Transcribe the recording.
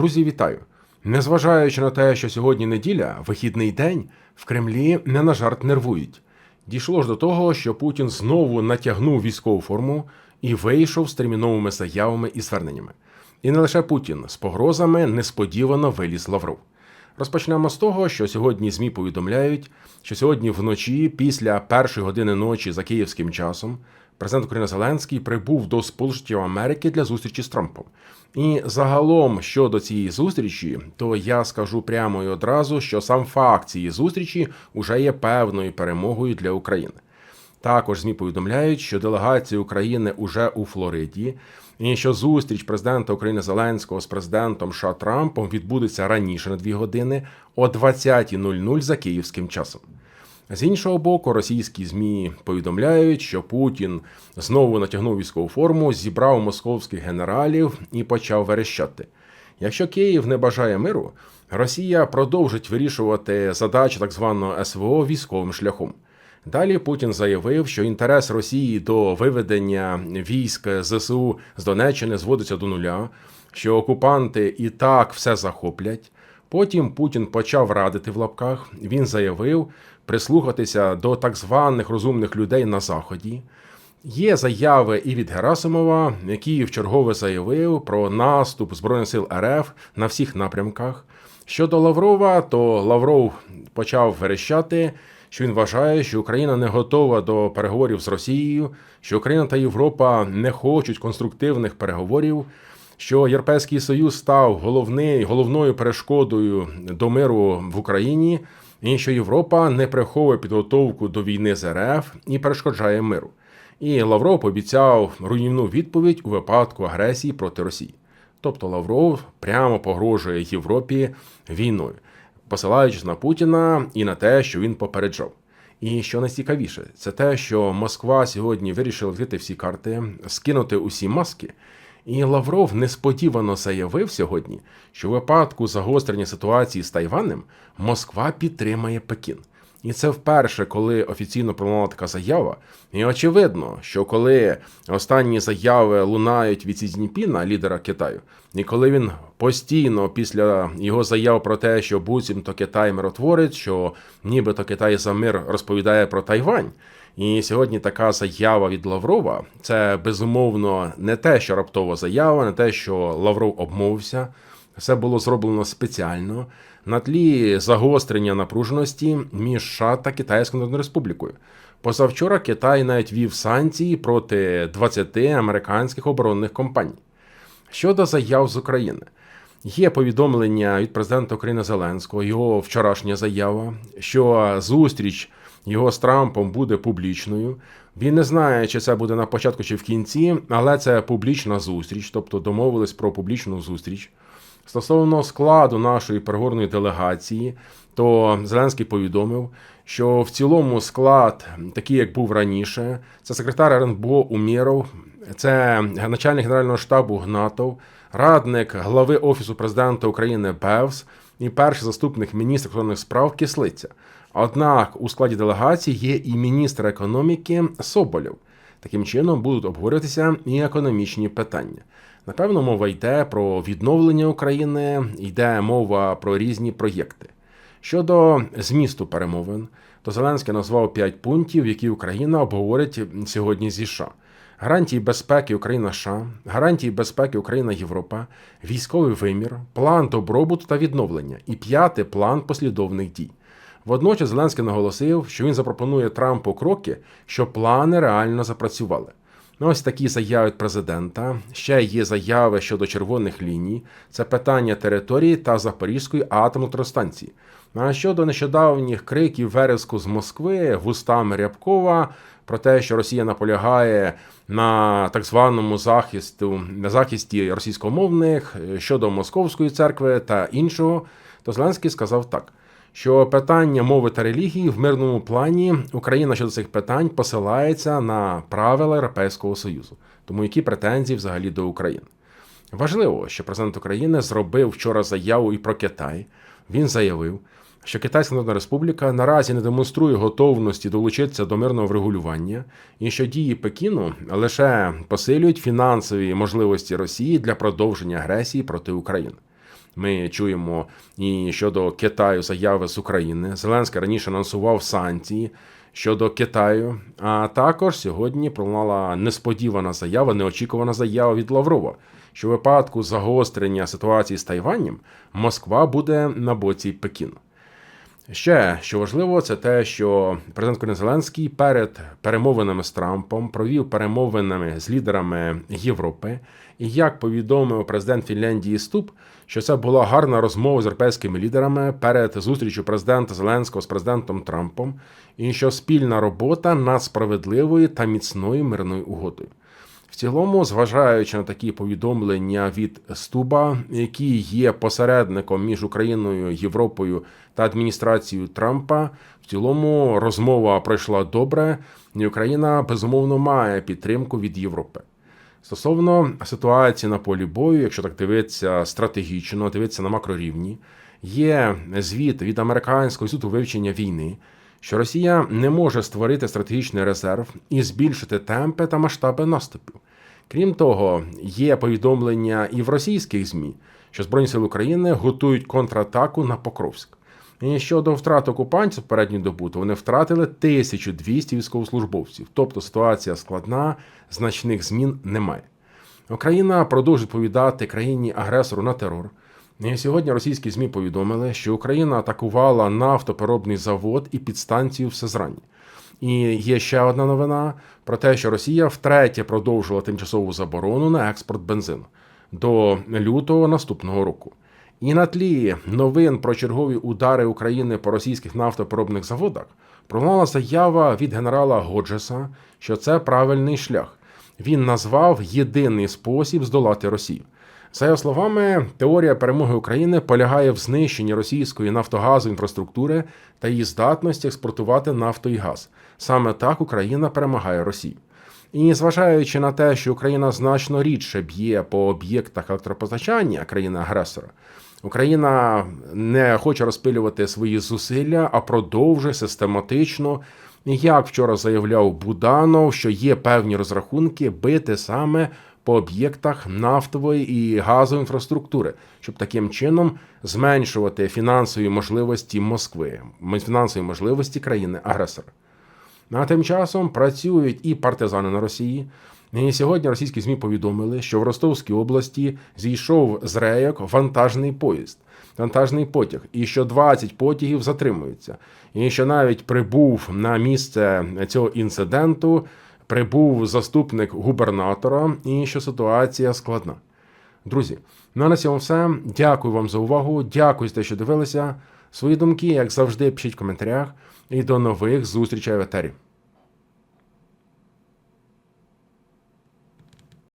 Друзі, вітаю! Незважаючи на те, що сьогодні неділя, вихідний день, в Кремлі не на жарт нервують. Дійшло ж до того, що Путін знову натягнув військову форму і вийшов з терміновими заявами і зверненнями. І не лише Путін з погрозами несподівано виліз Лавров. Розпочнемо з того, що сьогодні ЗМІ повідомляють, що сьогодні вночі, після першої години ночі за київським часом, президент України Зеленський прибув до Сполучених Америки для зустрічі з Трампом. І загалом щодо цієї зустрічі, то я скажу прямо і одразу, що сам факт цієї зустрічі вже є певною перемогою для України. Також ЗМІ повідомляють, що делегація України уже у Флориді, і що зустріч президента України Зеленського з президентом США Трампом відбудеться раніше на дві години о 20.00 за київським часом. З іншого боку, російські змі повідомляють, що Путін знову натягнув військову форму, зібрав московських генералів і почав верещати. Якщо Київ не бажає миру, Росія продовжить вирішувати задачі так званого СВО військовим шляхом. Далі Путін заявив, що інтерес Росії до виведення військ ЗСУ з Донеччини зводиться до нуля, що окупанти і так все захоплять. Потім Путін почав радити в лапках. Він заявив прислухатися до так званих розумних людей на заході. Є заяви і від Герасимова, який вчергове заявив про наступ Збройних сил РФ на всіх напрямках. Щодо Лаврова, то Лавров почав верещати, що він вважає, що Україна не готова до переговорів з Росією, що Україна та Європа не хочуть конструктивних переговорів, що Європейський Союз став головний, головною перешкодою до миру в Україні, і що Європа не приховує підготовку до війни з РФ і перешкоджає миру. І Лавров пообіцяв руйнівну відповідь у випадку агресії проти Росії. Тобто Лавров прямо погрожує Європі війною, посилаючись на Путіна і на те, що він попереджав. І що найцікавіше, це те, що Москва сьогодні вирішила відкрити всі карти, скинути усі маски. І Лавров несподівано заявив сьогодні, що в випадку загострення ситуації з Тайванем Москва підтримає Пекін. І це вперше, коли офіційно пролунала така заява. І очевидно, що коли останні заяви лунають від Сі Цзіньпіна, лідера Китаю, і коли він постійно після його заяв про те, що буцімто Китай миротворець, що нібито Китай за мир розповідає про Тайвань. І сьогодні така заява від Лаврова це безумовно не те, що раптова заява, не те, що Лавров обмовився. Все було зроблено спеціально на тлі загострення напруженості між США та Китайською Народною Республікою. Позавчора Китай навіть вів санкції проти 20 американських оборонних компаній. Щодо заяв з України, є повідомлення від президента України Зеленського, його вчорашня заява, що зустріч його з Трампом буде публічною. Він не знає, чи це буде на початку чи в кінці, але це публічна зустріч, тобто домовились про публічну зустріч. Стосовно складу нашої переговорної делегації, то Зеленський повідомив, що в цілому склад, такий як був раніше, це секретар РНБО Умєров, це начальник генерального штабу Гнатов, радник глави Офісу президента України Бевс і перший заступник міністра закордонних справ Кислиця. Однак у складі делегації є і міністр економіки Соболєв. Таким чином будуть обговорюватися і економічні питання. Напевно, мова йде про відновлення України, йде мова про різні проєкти. Щодо змісту перемовин, то Зеленський назвав п'ять пунктів, які Україна обговорить сьогодні зі США. Гарантії безпеки Україна США, гарантії безпеки Україна Європа, військовий вимір, план добробуту та відновлення і п'ятий план послідовних дій. Водночас Зеленський наголосив, що він запропонує Трампу кроки, щоб плани реально запрацювали. Ну, ось такі заяви від президента. Ще є заяви щодо червоних ліній. Це питання території та Запорізької атомної електростанції. Ну, а щодо нещодавніх криків вереску з Москви вустами Рябкова про те, що Росія наполягає на так званому захисту на захисті російськомовних щодо Московської церкви та іншого, то Зеленський сказав так що питання мови та релігії в мирному плані Україна щодо цих питань посилається на правила Європейського Союзу. Тому які претензії взагалі до України? Важливо, що президент України зробив вчора заяву і про Китай. Він заявив, що Китайська Народна Республіка наразі не демонструє готовності долучитися до мирного врегулювання, і що дії Пекіну лише посилюють фінансові можливості Росії для продовження агресії проти України. Ми чуємо і щодо Китаю заяви з України. Зеленський раніше анонсував санкції щодо Китаю. А також сьогодні пролунала несподівана заява, неочікувана заява від Лаврова, що в випадку загострення ситуації з Тайванем Москва буде на боці Пекіну. Ще що важливо, це те, що президент України Зеленський перед перемовинами з Трампом провів перемовинами з лідерами Європи. І як повідомив президент Фінляндії Ступ, що це була гарна розмова з європейськими лідерами перед зустрічю президента Зеленського з президентом Трампом, і що спільна робота над справедливою та міцною мирною угодою. В цілому, зважаючи на такі повідомлення від Стуба, який є посередником між Україною, Європою та адміністрацією Трампа, в цілому розмова пройшла добре, і Україна безумовно має підтримку від Європи. Стосовно ситуації на полі бою, якщо так дивитися стратегічно, дивитися на макрорівні, є звіт від американського інституту вивчення війни, що Росія не може створити стратегічний резерв і збільшити темпи та масштаби наступів. Крім того, є повідомлення і в російських ЗМІ, що Збройні сили України готують контратаку на Покровськ. І щодо втрат окупантів передню добу, то вони втратили 1200 військовослужбовців. Тобто ситуація складна, значних змін немає. Україна продовжить повідати країні агресору на терор. Сьогодні російські ЗМІ повідомили, що Україна атакувала нафтопереробний завод і підстанцію в Сезрані. І є ще одна новина про те, що Росія втретє продовжила тимчасову заборону на експорт бензину до лютого наступного року. І на тлі новин про чергові удари України по російських нафтопереробних заводах пролунала заява від генерала Годжеса, що це правильний шлях. Він назвав єдиний спосіб здолати Росію. За його словами, теорія перемоги України полягає в знищенні російської нафтогазової інфраструктури та її здатності експортувати нафту і газ. Саме так Україна перемагає Росію. І зважаючи на те, що Україна значно рідше б'є по об'єктах електропостачання країни-агресора, Україна не хоче розпилювати свої зусилля, а продовжує систематично, як вчора заявляв Буданов, що є певні розрахунки бити саме по об'єктах нафтової і газової інфраструктури, щоб таким чином зменшувати фінансові можливості Москви, фінансові можливості країни-агресора. А тим часом працюють і партизани на Росії. І сьогодні російські ЗМІ повідомили, що в Ростовській області зійшов з рейок вантажний поїзд, вантажний потяг, і що 20 потягів затримуються. І що навіть прибув на місце цього інциденту, прибув заступник губернатора, і що ситуація складна. Друзі, ну а на цьому все. Дякую вам за увагу. Дякую за те, що дивилися. Свої думки, як завжди, пишіть в коментарях. І до нових зустрічей в етері.